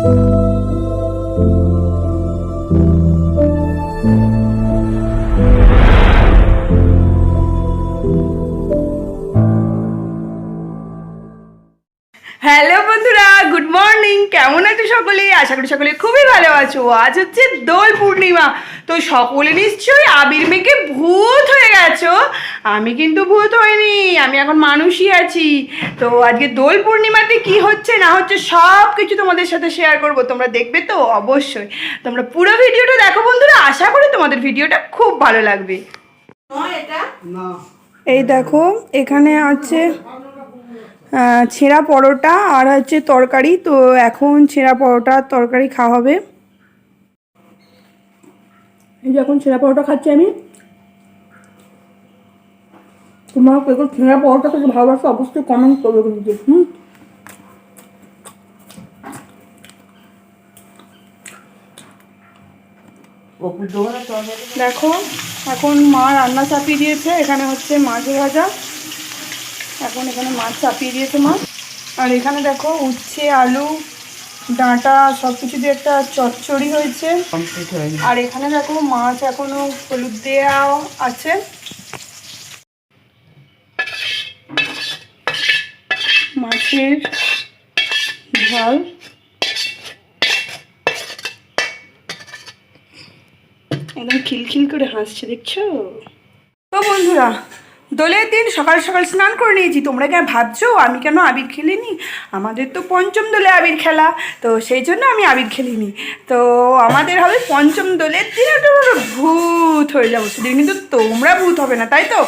Thank you. সকলে আশা করি সকলে খুবই ভালো আছো। আজ হচ্ছে দোল পূর্ণিমা। তো সকলে নিশ্চয়ই আবির মেঘে ভূত হয়ে গেছো। আমি কিন্তু ভূত হইনি আমি এখন মানুষই আছি। তো আজকে দোল পূর্ণিমাতে কি হচ্ছে না হচ্ছে সব কিছু তোমাদের সাথে শেয়ার করব। তোমরা দেখবে তো অবশ্যই। তোমরা পুরো ভিডিওটা দেখো বন্ধুরা আশা করি তোমাদের ভিডিওটা খুব ভালো লাগবে। এই দেখো এখানে আছে ছেঁড়া পরোটা আর হচ্ছে তরকারি। তো এখন ছেঁড়া পরোটা তরকারি খাওয়া হবে। এই যে এখন ছেঁড়া পরোটা খাচ্ছি আমি। তোমার কেউ ছেঁড়া পরোটা থেকে ভালোবাসো অবশ্যই কমেন্ট করবে কিন্তু হুম। দেখো এখন মা রান্না চাপিয়ে দিয়েছে এখানে হচ্ছে মাছ ভাজা। এখন এখানে মাছ চাপিয়ে দিয়েছে মাছ আর এখানে দেখো উচ্ছে আলু ডাঁটা সব কিছু দিয়ে একটা চচ্চড়ি হয়েছে। হয়ে আর এখানে দেখো মাছ এখনও হলুদ দেওয়া আছে। মাছের ঝাল। একদম খিলখিল করে হাসছে দেখছ? তো বন্ধুরা দোলের দিন সকাল সকাল স্নান করে নিয়েছি। তোমরা কেন ভাবছ? আমি কেন আবির খেলিনি? আমাদের তো পঞ্চম দোলে আবির খেলা। তো সেই জন্য আমি আবির খেলিনি। তো আমাদের হবে পঞ্চম দোলের দিন একটা ভূত হয়ে যাব সেদিন। কিন্তু তোমরা ভূত হবে না, তাই তো?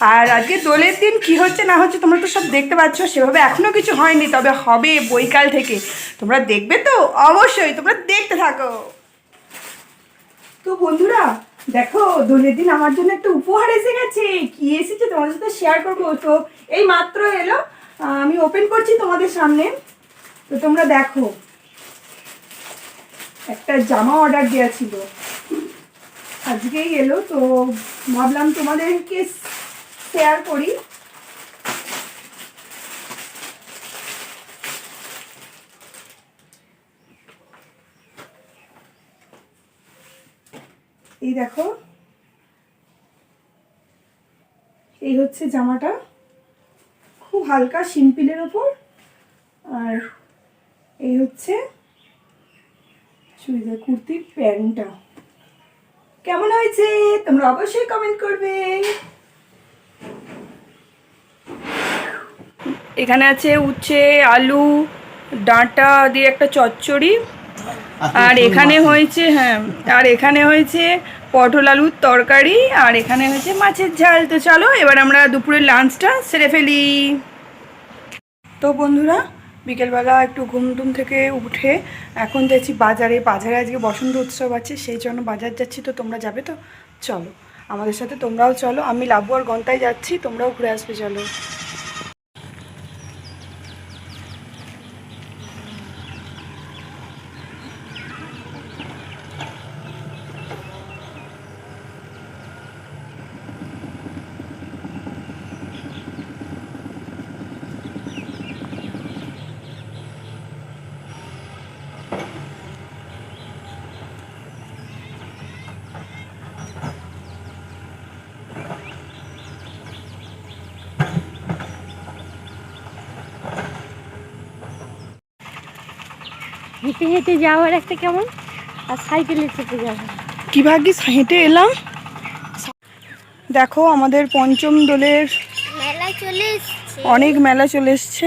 আর আজকে দোলের দিন কি হচ্ছে না হচ্ছে তোমরা তো সব দেখতে পাচ্ছ। সেভাবে এখনও কিছু হয়নি, তবে হবে বৈকাল থেকে। তোমরা দেখবে তো? অবশ্যই তোমরা দেখতে থাকো। তো বন্ধুরা দেখো দোলের দিন আমার জন্য একটা উপহার এসে গেছে। কি এসেছে তোমার সাথে শেয়ার করব? তো এই মাত্র এলো। আমি ওপেন করছি তোমাদের সামনে। তো তোমরা দেখো, একটা জামা অর্ডার দেওয়া ছিল। আজকেই এলো, তো ভাবলাম তোমাদেরকে শেয়ার করি। এই দেখো। এই হচ্ছে জামাটা। খুব হালকা, সিম্পলের ওপর আর এই হচ্ছে চুড়িদার কুর্তির প্যান্টটা। কেমন হয়েছে? তোমরা অবশ্যই কমেন্ট করবে। এখানে আছে উচ্ছে, আলু, ডাঁটা দিয়ে একটা চচ্চড়ি। আর এখানে হয়েছে হ্যাঁ আর এখানে হয়েছে পটল আলুর তরকারি আর এখানে হয়েছে মাছের ঝাল। তো চলো এবার আমরা দুপুরের লাঞ্চটা সেরে ফেলি। তো বন্ধুরা বিকেলবেলা একটু ঘুম টুম থেকে উঠে এখন যাচ্ছি বাজারে। বাজারে আজকে বসন্ত উৎসব আছে সেই জন্য বাজার যাচ্ছি তো তোমরা যাবে তো? চলো আমাদের সাথে তোমরাও চলো। আমি লাবু আর গন্তায় যাচ্ছি তোমরাও ঘুরে আসবে চলো। হেঁটে হেঁটে যাওয়ার একটা কেমন? আর সাইকেলে চেপে যাব কি ভাগ্যিস হেঁটে এলাম? দেখো আমাদের পঞ্চম দোলের মেলা চলে অনেক মেলা চলে এসছে।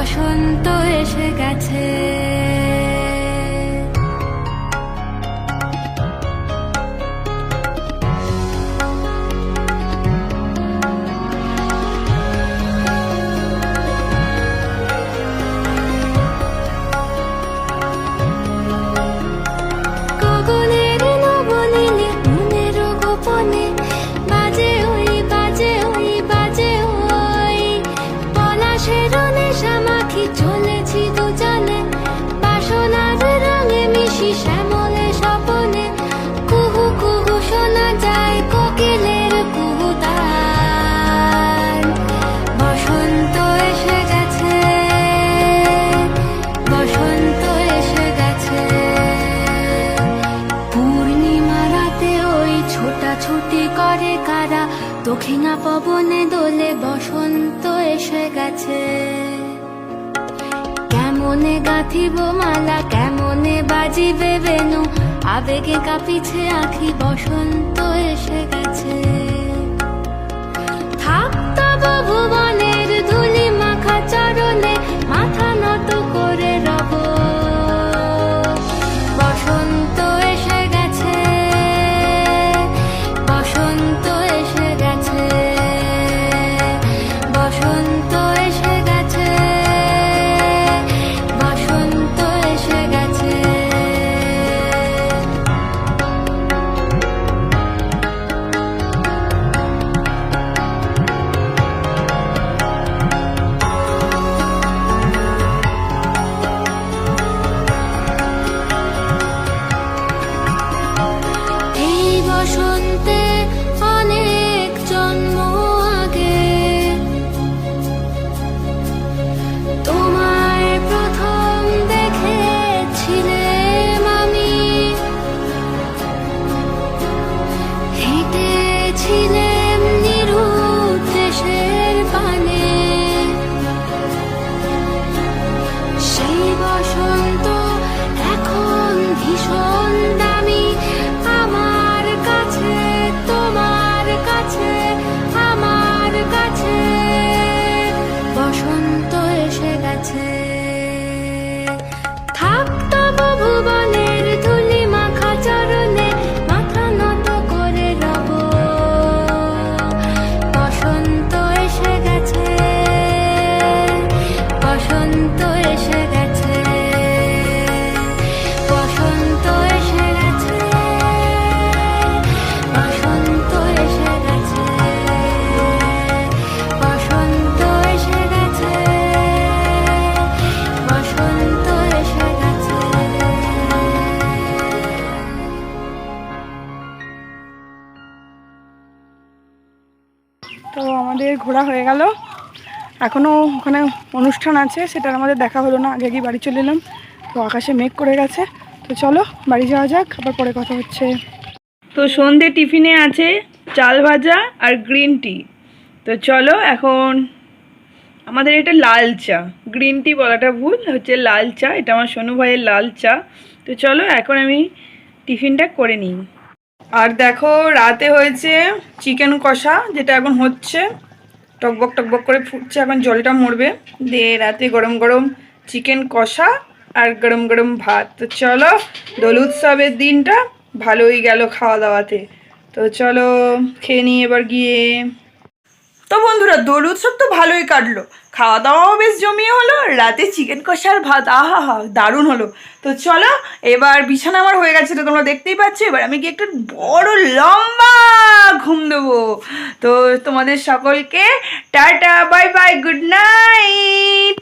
বসন্ত এসে গেছে। পবনে দোলে বসন্ত এসে গেছে। কেমনে গাঁথিব মালা, কেমনে বাজিবে বেনু, আবেগে কাঁপিছে আখি, বসন্ত এসে গেছে। থাকতো ভুবনের ধুলি মাখা চরণে তো আমাদের ঘোরা হয়ে গেল। এখনও ওখানে অনুষ্ঠান আছে সেটার আমাদের দেখা হলো না, আগে গিয়ে বাড়ি চলে এলাম। তো আকাশে মেঘ করে গেছে। তো চলো, বাড়ি যাওয়া যাক, আবার পরে কথা হচ্ছে। তো সন্ধে টিফিনে আছে চাল ভাজা আর গ্রিন টি। তো চলো এখন আমাদের এটা লাল চা। গ্রিন টি বলাটা ভুল, হচ্ছে লাল চা, এটা আমার সোনু ভাইয়ের লাল চা। তো চলো, এখন আমি টিফিনটা করে নিই। আর দেখো, রাতে হয়েছে চিকেন কষা, যেটা এখন হচ্ছে। টকবক টকবক করে ফুটছে, এখন জলটা মরবে। দিয়ে রাতে গরম গরম চিকেন কষা আর গরম গরম ভাত। তো চলো, দোল উৎসবের দিনটা ভালোই গেল খাওয়া দাওয়াতে। তো চলো, খেয়ে নিই এবার গিয়ে। তো বন্ধুরা, দোল উৎসব তো ভালোই কাটলো। খাওয়া দাওয়াও বেশ জমিয়ে হলো, রাতে চিকেন কষার ভাত, আহা হা, দারুণ হলো। তো চলো, এবার বিছানা আমার হয়ে গেছে তো তোমরা দেখতেই পাচ্ছ, এবার আমি কি একটা বড় লম্বা ঘুম দেবো। তো তোমাদের সকলকে ta-ta, bye bye, good night!